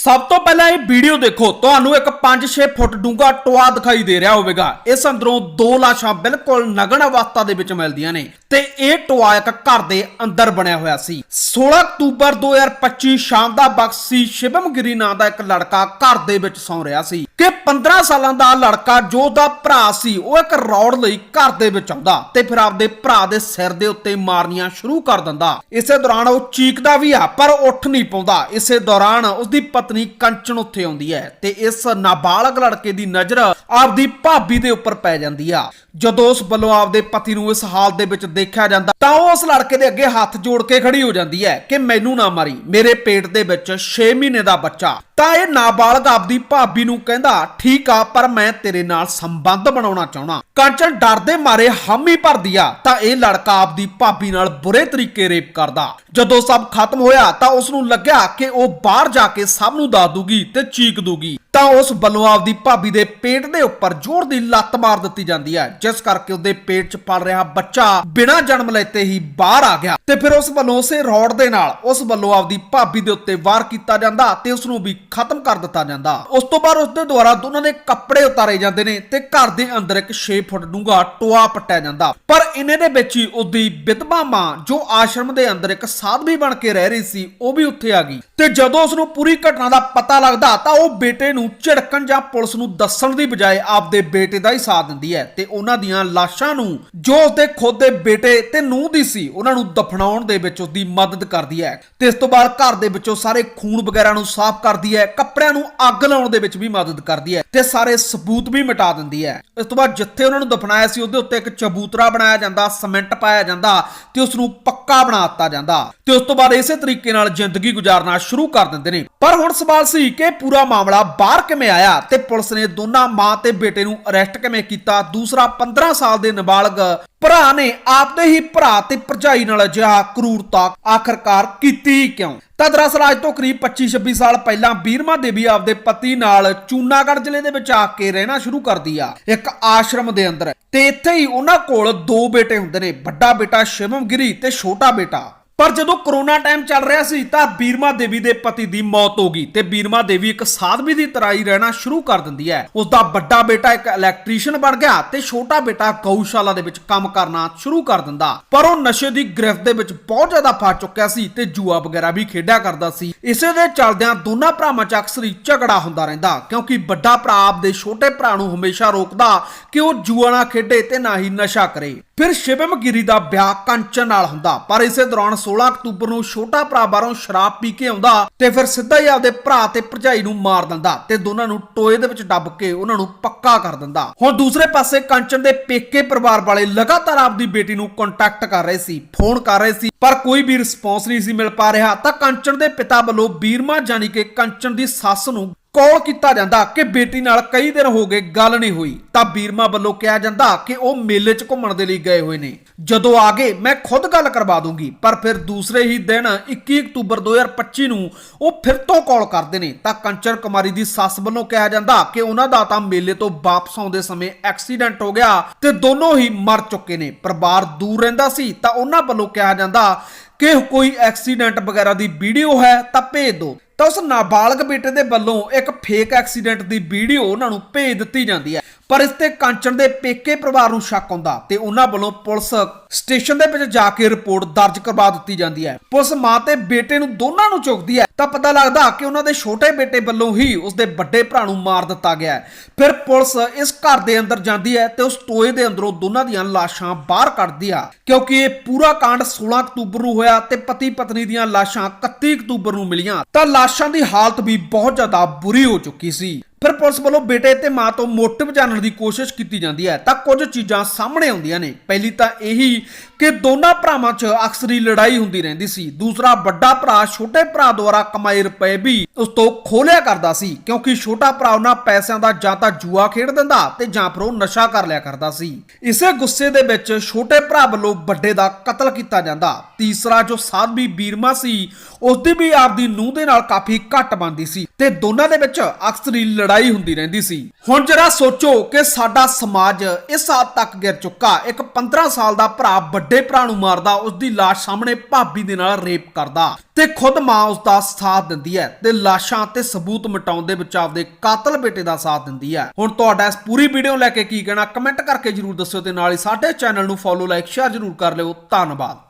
ਸਭ ਤੋਂ ਪਹਿਲਾਂ ਇਹ ਵੀਡੀਓ ਦੇਖੋ, ਤੁਹਾਨੂੰ ਇੱਕ 5-6 ਫੁੱਟ ਡੂੰਘਾ ਟੋਆ ਦਿਖਾਈ ਦੇ ਰਿਹਾ ਹੋਵੇਗਾ। ਇਸ ਅੰਦਰੋਂ ਦੋ ਲਾਸ਼ਾਂ ਬਿਲਕੁਲ ਨਗਨ ਅਵਸਥਾ ਦੇ ਵਿੱਚ ਮਿਲਦੀਆਂ ਨੇ। ਤੇ ਇਹ ਟੋਆ ਇੱਕ ਘਰ ਦੇ ਅੰਦਰ ਬਣਿਆ ਹੋਇਆ ਸੀ। 16 ਅਕਤੂਬਰ 2025 ਸ਼ਾਮ ਦਾ ਵਕਤ ਸੀ ਨਾਂ ਦਾ ਇੱਕ ਲੜਕਾ ਘਰ ਦੇ ਵਿੱਚ ਸੌਂ ਰਿਹਾ ਸੀ ਕਿ 15 ਸਾਲਾਂ ਦਾ ਲੜਕਾ ਜੋ ਦਾ ਭਰਾ ਸੀ, ਉਹ ਇੱਕ ਰੌੜ ਲਈ ਘਰ ਦੇ ਵਿੱਚ ਆਉਂਦਾ ਤੇ ਫਿਰ ਆਪਦੇ ਭਰਾ ਦੇ ਸਿਰ ਦੇ ਉੱਤੇ ਮਾਰਨੀਆਂ ਸ਼ੁਰੂ ਕਰ ਦਿੰਦਾ। ਇਸੇ ਦੌਰਾਨ ਉਹ ਚੀਕਦਾ ਵੀ ਆ, ਪਰ ਉੱਠ ਨਹੀਂ ਪਾਉਂਦਾ। ਇਸੇ ਦੌਰਾਨ ਉਸਦੀ ਪਤਨੀ ਕੰਚਨ ਉੱਥੇ ਆਉਂਦੀ ਹੈ ਤੇ ਇਸ ਨਾਬਾਲਗ ਲੜਕੇ ਦੀ ਨਜ਼ਰ ਆਪਦੀ ਭਾਬੀ ਦੇ ਉੱਪਰ ਪੈ ਜਾਂਦੀ ਆ। ਜਦੋਂ ਉਸ ਵੱਲੋਂ ਆਪਦੇ ਪਤੀ ਨੂੰ ਇਸ ਹਾਲ ਦੇ ਵਿੱਚ ਦੇਖਿਆ ਜਾਂਦਾ, ਤਾਂ ਉਸ ਲੜਕੇ ਦੇ ਅੱਗੇ ਹੱਥ ਜੋੜ ਕੇ ਖੜੀ ਹੋ ਜਾਂਦੀ ਹੈ ਕਿ ਮੈਨੂੰ ਨਾ ਮਾਰੀ, ਮੇਰੇ ਪੇਟ ਦੇ ਵਿੱਚ 6 ਮਹੀਨੇ ਦਾ ਬੱਚਾ। ਤਾਂ ਇਹ ਨਾਬਾਲਗ ਆਪਦੀ ਭਾਬੀ ਨੂੰ ਕਹਿੰਦਾ, ਠੀਕ ਆ, ਪਰ ਮੈਂ ਤੇਰੇ ਨਾਲ ਸੰਬੰਧ ਬਣਾਉਣਾ ਚਾਹਣਾ ਕੰਚਨ ਡਰਦੇ ਮਾਰੇ ਹਾਮੀ ਭਰਦੀ ਆ। ਤਾਂ ਇਹ ਲੜਕਾ ਆਪਦੀ ਭਾਬੀ ਨਾਲ ਬੁਰੇ ਤਰੀਕੇ ਰੇਪ ਕਰਦਾ। ਜਦੋਂ ਸਭ ਖਤਮ ਹੋਇਆ, ਤਾਂ ਉਸ ਨੂੰ ਲੱਗਿਆ ਕਿ ਉਹ ਬਾਹਰ ਜਾ ਕੇ ਸਭ ਨੂੰ ਦੱਸ ਦੂਗੀ ਤੇ ਚੀਕ ਦੂਗੀ। ਤਾਂ ਉਸ ਵੱਲੋਂ ਆਪਦੀ ਭਾਬੀ ਦੇ ਪੇਟ ਦੇ ਉੱਪਰ ਜ਼ੋਰ ਦੀ ਲੱਤ ਮਾਰ ਦਿੱਤੀ ਜਾਂਦੀ ਹੈ। ਜਿਸ ਕਰਕੇ ਉਹਦੇ ਪੇਟ 'ਚ ਪਲ ਰਿਹਾ ਬੱਚਾ ਬਿਨਾਂ ਜਨਮ ਲੈਤੇ ਹੀ ਬਾਹਰ ਆ ਗਿਆ। ਤੇ ਫਿਰ ਉਸ ਵੱਲੋਂ ਉਸੇ ਰੋਡ ਦੇ ਨਾਲ ਉਸ ਵੱਲੋਂ ਆਪਦੀ ਭਾਬੀ ਦੇ ਉੱਤੇ ਵਾਰ ਕੀਤਾ ਜਾਂਦਾ ਤੇ ਉਸ ਨੂੰ ਵੀ ਖਤਮ ਕਰ ਦਿੱਤਾ ਜਾਂਦਾ। ਉਸ ਤੋਂ ਬਾਅਦ ਉਸ ਦੇ ਦੁਆਰਾ ਦੋਨਾਂ ਦੇ ਕੱਪੜੇ ਉਤਾਰੇ ਜਾਂਦੇ ਨੇ ਤੇ ਘਰ ਦੇ ਅੰਦਰ ਇੱਕ 6 ਫੁੱਟ ਡੂੰਘਾ ਟੋਆ ਪੱਟਿਆ ਜਾਂਦਾ। ਪਰ ਇਹਨੇ ਦੇ ਵਿੱਚ ਹੀ ਉਹਦੀ ਵਿਧਵਾ ਮਾਂ ਜੋ ਆਸ਼ਰਮ ਦੇ ਅੰਦਰ ਇੱਕ ਸਾਧਵੀ ਬਣ ਕੇ ਰਹਿ ਰਹੀ ਸੀ, ਉਹ ਵੀ ਉੱਥੇ ਆ ਗਈ। ਤੇ ਜਦੋਂ ਉਸ ਨੂੰ ਪੂਰੀ ਘਟਨਾ ਦਾ ਪਤਾ ਲੱਗਦਾ ਤਾਂ ਉਹ ਬੇਟੇ ਨੂੰ ਝਿੜਕਣ ਜਾਂ ਪੁਲਿਸ ਨੂੰ ਦੱਸਣ ਦੀ ਬਜਾਏ ਆਪਦੇ ਬੇਟੇ ਦਾ ਹੀ ਸਾਥ ਦਿੰਦੀ ਹੈ ਤੇ ਉਹਨਾਂ ਦੀਆਂ ਲਾਸ਼ਾਂ ਨੂੰ ਜੋ ਉਸਦੇ ਖੁਦ ਦੇ ਬੇਟੇ ਤੇ ਨੂੰਹ ਦੀ ਸੀ, ਉਹਨਾਂ ਨੂੰ ਦਫਨਾਉਣ ਦੇ ਵਿੱਚ ਉਸਦੀ ਮਦਦ ਕਰਦੀ ਹੈ ਤੇ ਇਸ ਤੋਂ ਬਾਅਦ ਘਰ ਦੇ ਵਿੱਚੋਂ ਸਾਰੇ ਖੂਨ ਵਗੈਰਾ ਨੂੰ ਸਾਫ਼ ਕਰਦੀ ਹੈ, ਕੱਪੜਿਆਂ ਨੂੰ ਅੱਗ ਲਾਉਣ ਦੇ ਵਿੱਚ ਵੀ ਮਦਦ ਕਰਦੀ ਹੈ ਤੇ ਸਾਰੇ ਸਬੂਤ ਵੀ ਮਿਟਾ ਦਿੰਦੀ ਹੈ। ਇਸ ਤੋਂ ਬਾਅਦ ਜਿੱਥੇ ਉਹਨਾਂ ਨੂੰ ਦਫਨਾਇਆ ਸੀ, ਉਹਦੇ ਉੱਤੇ ਇੱਕ ਚਬੂਤਰਾ ਬਣਾਇਆ ਜਾਂਦਾ, ਸੀਮੈਂਟ ਪਾਇਆ ਜਾਂਦਾ ਤੇ ਉਸ ਨੂੰ ਪੱਕਾ ਬਣਾ ਦਿੱਤਾ ਜਾਂਦਾ ਤੇ ਉਸ ਤੋਂ ਬਾਅਦ ਇਸੇ ਤਰੀਕੇ ਨਾਲ ਜ਼ਿੰਦਗੀ ਗੁਜ਼ਾਰਨਾ ਸ਼ੁਰੂ ਕਰ ਦਿੰਦੇ ਨੇ। ਪਰ ਹੁਣ ਸਵਾਲ ਸੀ ਕਿ ਪੂਰਾ ਮਾਮਲਾ ਬਾਹਰ ਕਿਵੇਂ ਆਇਆ ਤੇ ਪੁਲਿਸ ਨੇ ਦੋਨਾਂ ਮਾਂ ਤੇ ਬੇਟੇ ਨੂੰ ਅਰੈਸਟ ਕਿਵੇਂ ਕੀਤਾ? ਦੂਸਰਾ 15 ਸਾਲ ਦੇ ਨਾਬਾਲਗ ਭਰਾ ਨੇ ਆਪਦੇ ਹੀ ਭਰਾ ਤੇ ਭਰਜਾਈ ਨਾਲ ਅਜਿਹਾ ਕਰੂਰਤਾ ਆਖਰਕਾਰ ਕੀਤੀ ਕਿਉਂ? ਤਾਂ ਦਰਅਸਲ ਅੱਜ ਤੋਂ ਕਰੀਬ 25-26 ਸਾਲ ਪਹਿਲਾਂ ਬੀਰਮਾ ਦੇਵੀ ਆਪਦੇ ਪਤੀ ਨਾਲ ਚੂਨਾਗੜ੍ਹ ਜ਼ਿਲ੍ਹੇ ਦੇ ਵਿੱਚ ਆ ਕੇ ਰਹਿਣਾ ਸ਼ੁਰੂ ਕਰਦੀ ਆ, ਇੱਕ ਆਸ਼ਰਮ ਦੇ ਅੰਦਰ। ਤੇ ਇੱਥੇ ਹੀ ਉਹਨਾਂ ਕੋਲ ਦੋ ਬੇਟੇ ਹੁੰਦੇ ਨੇ, ਵੱਡਾ ਬੇਟਾ ਸ਼ਿਵਮ ਗਿਰੀ ਤੇ ਛੋਟਾ ਬੇਟਾ। ਪਰ ਜਦੋਂ ਕਰੋਨਾ ਟਾਈਮ ਚੱਲ ਰਿਹਾ ਸੀ ਤਾਂ ਬੀਰਮਾ ਦੇਵੀ ਦੇ ਪਤੀ ਦੀ ਮੌਤ ਹੋ ਗਈ ਤੇ ਬੀਰਮਾ ਦੇਵੀ ਇੱਕ ਸਾਧਵੀ ਦੀ ਤਰ੍ਹਾਂ ਹੀ ਰਹਿਣਾ ਸ਼ੁਰੂ ਕਰ ਦਿੰਦੀ ਹੈ। ਉਸ ਦਾ ਵੱਡਾ ਬੇਟਾ ਇੱਕ ਇਲੈਕਟ੍ਰੀਸ਼ੀਅਨ ਬਣ ਗਿਆ ਤੇ ਛੋਟਾ ਬੇਟਾ ਗਊਸ਼ਾਲਾ ਦੇ ਵਿੱਚ ਕੰਮ ਕਰਨਾ ਸ਼ੁਰੂ ਕਰ ਦਿੰਦਾ। ਪਰ ਉਹ ਨਸ਼ੇ ਦੀ ਗ੍ਰਿਫਤ ਦੇ ਵਿੱਚ ਬਹੁਤ ਜ਼ਿਆਦਾ ਫਸ ਚੁੱਕਿਆ ਸੀ ਤੇ ਜੂਆ ਵਗੈਰਾ ਵੀ ਖੇਡਿਆ ਕਰਦਾ ਸੀ। ਇਸੇ ਦੇ ਚੱਲਦਿਆਂ ਦੋਨਾਂ ਭਰਾਵਾਂ 'ਚ ਅਕਸਰ ਹੀ ਝਗੜਾ ਹੁੰਦਾ ਰਹਿੰਦਾ ਕਿਉਂਕਿ ਵੱਡਾ ਭਰਾ ਆਪਦੇ ਛੋਟੇ ਭਰਾ ਨੂੰ ਹਮੇਸ਼ਾ ਰੋਕਦਾ ਕਿ ਉਹ ਜੂਆ ਨਾ ਖੇਡੇ ਤੇ ਨਾ ਹੀ ਨਸ਼ਾ ਕਰੇ। ਫਿਰ ਸ਼ਿਵਮ ਗਿਰੀ ਦਾ ਵਿਆਹ ਕੰਚਨ ਨਾਲ ਹੁੰਦਾ ਪਰ ਇਸੇ ਦੌਰਾਨ 16 ਅਕਤੂਬਰ ਨੂੰ ਛੋਟਾ ਭਰਾ ਬਾਹਰੋਂ ਸ਼ਰਾਬ ਪੀ ਕੇ ਆਉਂਦਾ ਤੇ ਫਿਰ ਸਿੱਧਾ ਹੀ ਆਪਦੇ ਭਰਾ ਤੇ ਭਰਜਾਈ ਨੂੰ ਮਾਰ ਦਿੰਦਾ ਤੇ ਦੋਨਾਂ ਨੂੰ ਟੋਏ ਦੇ ਵਿੱਚ ਡੱਬ ਕੇ ਉਹਨਾਂ ਨੂੰ ਪੱਕਾ ਕਰ ਦਿੰਦਾ। ਹੁਣ ਦੂਸਰੇ ਪਾਸੇ ਕੰਚਨ ਦੇ ਪੇਕੇ ਪਰਿਵਾਰ ਵਾਲੇ ਲਗਾਤਾਰ ਆਪਦੀ ਬੇਟੀ ਨੂੰ ਕੰਟੈਕਟ ਕਰ ਰਹੇ ਸੀ ਫੋਨ ਕਰ ਰਹੇ ਸੀ, ਪਰ ਕੋਈ ਵੀ ਰਿਸਪੌਂਸ ਨਹੀਂ ਸੀ ਮਿਲ ਪਾ ਰਿਹਾ। ਤਾਂ ਕੰਚਨ ਦੇ ਪਿਤਾ ਵੱਲੋਂ ਬੀਰਮਾ ਜਾਨੀ ਕਿ ਕੰਚਨ ਦੀ ਸੱਸ ਨੂੰ ਕਾਲ ਕੀਤਾ ਜਾਂਦਾ ਕਿ ਬੇਟੀ ਨਾਲ ਕਈ ਦਿਨ ਹੋ ਗਏ ਗੱਲ ਨਹੀਂ ਹੋਈ, ਤਾਂ ਬੀਰਮਾ ਵੱਲੋਂ ਕਿਹਾ ਜਾਂਦਾ ਕਿ ਉਹ ਮੇਲੇ 'ਚ ਘੁੰਮਣ ਦੇ ਲਈ ਗਏ ਹੋਏ ਨੇ। ਜਦੋਂ ਆ ਗਏ, ਮੈਂ ਖੁਦ ਗੱਲ ਕਰਵਾ ਦੂੰਗੀ, ਪਰ ਫਿਰ ਦੂਸਰੇ ਹੀ ਦਿਨ 21 ਅਕਤੂਬਰ 2025 ਨੂੰ ਉਹ ਫਿਰ ਤੋਂ ਕਾਲ ਕਰਦੇ ਨੇ। ਤਾਂ ਕੰਚਨ ਕੁਮਾਰੀ ਦੀ ਸੱਸ ਵੱਲੋਂ ਕਿਹਾ ਜਾਂਦਾ ਕਿ ਉਹਨਾਂ ਦਾ ਤਾਂ ਮੇਲੇ ਤੋਂ ਵਾਪਸ ਆਉਂਦੇ ਸਮੇਂ ਐਕਸੀਡੈਂਟ ਹੋ ਗਿਆ ਤੇ ਦੋਨੋਂ ਹੀ ਮਰ ਚੁੱਕੇ ਨੇ। ਪਰਿਵਾਰ ਦੂਰ ਰਹਿੰਦਾ ਸੀ, ਤਾਂ ਉਹਨਾਂ ਵੱਲੋਂ ਕਿਹਾ ਜਾਂਦਾ ਕਿ ਕੋਈ ਐਕਸੀਡੈਂਟ ਵਗੈਰਾ ਦੀ ਵੀਡੀਓ ਹੈ ਤਾਂ ਭੇਜ ਦਿਓ। ਤਾਂ ਉਸ ਨਾਬਾਲਗ ਬੇਟੇ ਦੇ ਵੱਲੋਂ ਇੱਕ ਫੇਕ ਐਕਸੀਡੈਂਟ ਦੀ ਵੀਡੀਓ ਉਹਨਾਂ ਨੂੰ ਭੇਜ ਦਿੱਤੀ ਜਾਂਦੀ ਹੈ। ਪਰ ਇਸ ਤੇ ਕਾਂਚਨ ਦੇ ਪੇਕੇ ਪਰਿਵਾਰ ਨੂੰ ਸ਼ੱਕ ਹੁੰਦਾ ਤੇ ਉਹਨਾਂ ਵੱਲੋਂ ਪੁਲਿਸ ਸਟੇਸ਼ਨ ਦੇ ਵਿੱਚ ਜਾ ਕੇ ਰਿਪੋਰਟ ਦਰਜ ਕਰਵਾ ਦਿੱਤੀ ਜਾਂਦੀ ਹੈ। ਪੁਲਿਸ ਮਾਂ ਤੇ ਬੇਟੇ ਨੂੰ ਦੋਨਾਂ ਨੂੰ ਚੁੱਕਦੀ ਹੈ ਤਾਂ ਪਤਾ ਲੱਗਦਾ ਕਿ ਉਹਨਾਂ ਦੇ ਛੋਟੇ ਬੇਟੇ ਵੱਲੋਂ ਹੀ ਉਸਦੇ ਵੱਡੇ ਭਰਾ ਨੂੰ ਮਾਰ ਦਿੱਤਾ ਗਿਆ ਹੈ। ਫਿਰ ਪੁਲਿਸ ਇਸ ਘਰ ਦੇ ਅੰਦਰ ਜਾਂਦੀ ਹੈ ਤੇ ਉਸ ਟੋਏ ਦੇ ਅੰਦਰੋਂ ਦੋਨਾਂ ਦੀਆਂ ਲਾਸ਼ਾਂ ਬਾਹਰ ਕੱਢਦੀ ਆ। ਕਿਉਂਕਿ ਇਹ ਪੂਰਾ ਕਾਂਡ 16 ਅਕਤੂਬਰ ਨੂੰ ਹੋਇਆ ਤੇ ਪਤੀ ਪਤਨੀ ਦੀਆਂ ਲਾਸ਼ਾਂ 31 ਅਕਤੂਬਰ ਨੂੰ ਮਿਲੀਆਂ। ਤਾਂ ਲਾਸ਼ ਦੀ ਹਾਲਤ ਵੀ ਬਹੁਤ ਜ਼ਿਆਦਾ ਬੁਰੀ ਹੋ ਚੁੱਕੀ ਸੀ। ਫਿਰ ਪੁਲਿਸ ਵੱਲੋਂ ਬੇਟੇ ਤੇ ਮਾਂ ਤੋਂ ਮੋਟਿਵ ਜਾਣਨ ਦੀ ਕੋਸ਼ਿਸ਼ ਕੀਤੀ ਜਾਂਦੀ ਹੈ। ਤਾਂ ਕੁਝ ਚੀਜ਼ਾਂ ਸਾਹਮਣੇ ਆਉਂਦੀਆਂ ਨੇ। ਪਹਿਲੀ ਤਾਂ ਇਹੀ ਕਿ ਦੋਨਾਂ ਭਰਾਵਾਂ 'ਚ ਅਕਸਰੀ ਲੜਾਈ ਹੁੰਦੀ ਰਹਿੰਦੀ ਸੀ। ਦੂਸਰਾ ਵੱਡਾ ਭਰਾ ਛੋਟੇ ਭਰਾ ਦੁਆਰਾ ਕਮਾਏ ਰੁਪਏ ਵੀ ਉਸ ਤੋਂ ਖੋਲਿਆ ਕਰਦਾ ਸੀ। ਕਿਉਂਕਿ ਛੋਟਾ ਭਰਾ ਉਹਨਾਂ ਪੈਸਿਆਂ ਦਾ ਜਾਂ ਤਾਂ ਜੂਆ ਖੇਡ ਦਿੰਦਾ ਤੇ ਜਾਂ ਫਿਰ ਉਹ ਨਸ਼ਾ ਕਰ ਲਿਆ ਕਰਦਾ ਸੀ। ਇਸੇ ਗੁੱਸੇ ਦੇ ਵਿੱਚ ਛੋਟੇ ਭਰਾ ਵੱਲੋਂ ਵੱਡੇ ਦਾ ਕਤਲ ਕੀਤਾ ਜਾਂਦਾ। ਤੀਸਰਾ ਜੋ ਸਾਧਵੀ ਬੀਰਮਾ ਸੀ ਉਸ ਦੀ ਵੀ ਆਪਦੀ ਨੂੰਹ ਦੇ ਨਾਲ ਕਾਫੀ ਘੱਟ ਬਣਦੀ ਸੀ। ਤੇ ਦੋਨਾਂ ਦੇ ਵਿੱਚ ਅਕਸਰ ਹੀ ਲੜਾਈ ਹੁੰਦੀ ਰਹਿੰਦੀ ਸੀ। ਹੁਣ ਜਰਾ ਸੋਚੋ ਕਿ ਸਾਡਾ ਸਮਾਜ ਇਸ ਹੱਦ ਤੱਕ ਗਿਰ ਚੁੱਕਾ। ਇੱਕ 15 ਸਾਲ ਦਾ ਭਰਾ ਵੱਡੇ ਭਰਾ ਨੂੰ ਮਾਰਦਾ ਉਸ ਦੀ ਲਾਸ਼ ਸਾਹਮਣੇ ਭਾਬੀ ਦੇ ਨਾਲ ਰੇਪ ਕਰਦਾ ਤੇ ਖੁਦ ਮਾਂ ਉਸ ਦਾ ਸਾਥ ਦਿੰਦੀ ਹੈ ਤੇ ਲਾਸ਼ਾਂ ਤੇ ਸਬੂਤ ਮਿਟਾਉਣ ਦੇ ਵਿੱਚ ਆਪਦੇ ਕਾਤਲ ਬੇਟੇ ਦਾ ਸਾਥ ਦਿੰਦੀ ਹੈ। ਹੁਣ ਤੁਹਾਡਾ ਇਸ ਪੂਰੀ ਵੀਡੀਓ ਲੈ ਕੇ ਕੀ ਕਹਿਣਾ, ਕਮੈਂਟ ਕਰਕੇ ਜਰੂਰ ਦੱਸਿਓ ਤੇ ਨਾਲ ਹੀ ਸਾਡੇ ਚੈਨਲ ਨੂੰ ਫੋਲੋ ਲਾਈਕ ਸ਼ੇਅਰ ਜਰੂਰ ਕਰ ਲਿਓ। ਧੰਨਵਾਦ।